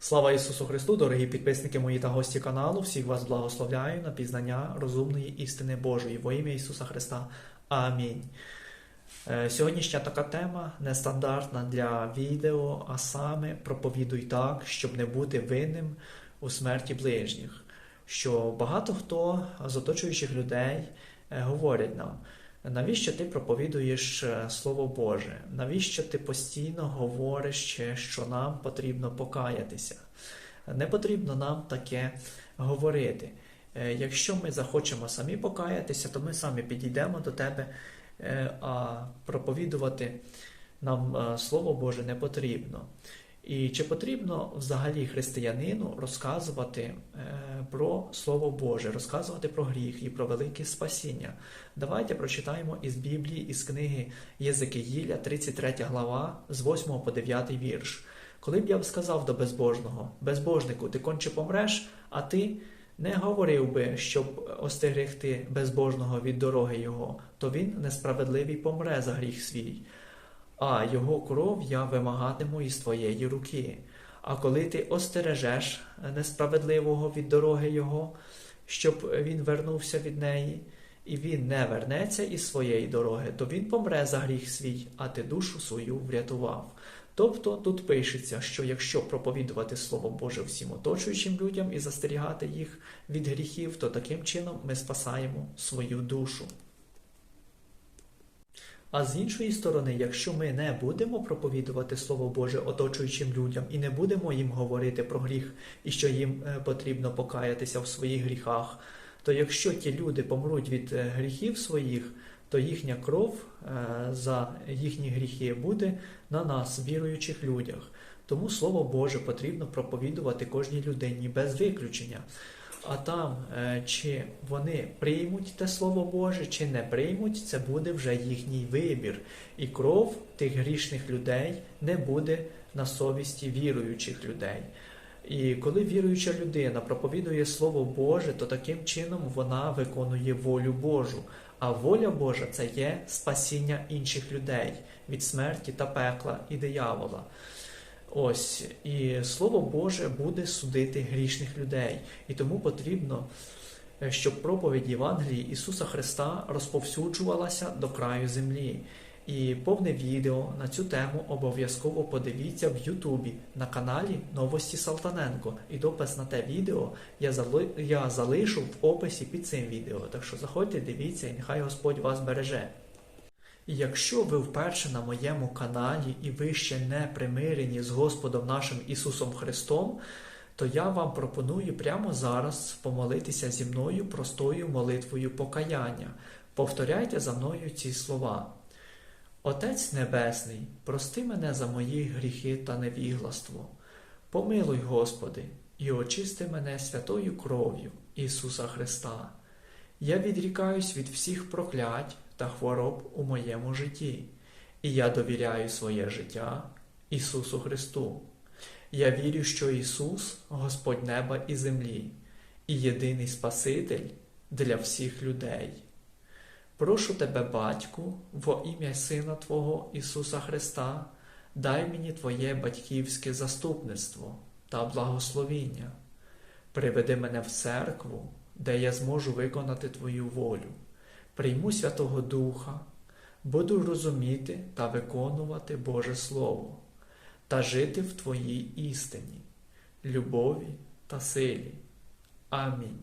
Слава Ісусу Христу, дорогі підписники мої та гості каналу. Всіх вас благословляю на пізнання розумної істини Божої во ім'я Ісуса Христа. Амінь. Е, Сьогоднішня така тема нестандартна для відео, а саме проповідуй так, щоб не бути винним у смерті ближніх. Що багато хто з оточуючих людей е, говорять нам, навіщо ти проповідуєш е, Слово Боже? Навіщо ти постійно говориш, е, що нам потрібно покаятися? Не потрібно нам таке говорити. Е, Якщо ми захочемо самі покаятися, то ми самі підійдемо до тебе, а проповідувати нам Слово Боже не потрібно. І чи потрібно взагалі християнину розказувати е, про Слово Боже, розказувати про гріх і про велике спасіння? Давайте прочитаємо із Біблії, із книги Єзекиїля, 33 глава, з 8 по 9 вірш. Коли б я б сказав до безбожного, безбожнику, ти конче помреш, а ти не говорив би, щоб остерегти безбожного від дороги його, то він несправедливий помре за гріх свій а його кров я вимагатиму із твоєї руки. А коли ти остережеш несправедливого від дороги його, щоб він вернувся від неї, і він не вернеться із своєї дороги, то він помре за гріх свій, а ти душу свою врятував. Тобто тут пишеться, що якщо проповідувати Слово Боже всім оточуючим людям і застерігати їх від гріхів, то таким чином ми спасаємо свою душу. А з іншої сторони, якщо ми не будемо проповідувати Слово Боже оточуючим людям і не будемо їм говорити про гріх і що їм е, потрібно покаятися в своїх гріхах, то якщо ті люди помруть від е, гріхів своїх, то їхня кров е, за їхні гріхи буде на нас, віруючих людях. Тому Слово Боже потрібно проповідувати кожній людині без виключення. А там, е, чи вони приймуть те Слово Боже, чи не приймуть, це буде вже їхній вибір. І кров тих грішних людей не буде на совісті віруючих людей. І коли віруюча людина проповідує Слово Боже, то таким чином вона виконує волю Божу. А воля Божа це є спасіння інших людей від смерті та пекла і диявола. Ось і Слово Боже буде судити грішних людей, і тому потрібно, е, щоб проповідь Євангелії Ісуса Христа розповсюджувалася до краю землі. І повне відео на цю тему обов'язково подивіться в Ютубі на каналі Новості Салтаненко. І допис на те відео я зали... я залишу в описі під цим відео. Так що заходьте, дивіться, і нехай Господь вас береже. Якщо ви вперше на моєму каналі і ви ще не примирені з Господом нашим Ісусом Христом, то я вам пропоную прямо зараз помолитися зі мною простою молитвою покаяння. Повторяйте за мною ці слова. Отець Небесний, прости мене за мої гріхи та невігластво. Помилуй, Господи, і очисти мене святою кров'ю Ісуса Христа. Я відрікаюсь від всіх проклять та хвороб у моєму житті, і я довіряю своє життя Ісусу Христу. Я вірю, що Ісус Господь неба і землі, і єдиний Спаситель для всіх людей. Прошу тебе, Батьку, во ім'я Сина Твого Ісуса Христа, дай мені Твоє батьківське заступництво та благословіння. Приведи мене в церкву, де я зможу виконати Твою волю. Прийму Святого Духа, буду розуміти та виконувати Боже Слово та жити в Твоїй істині, любові та силі. Амінь.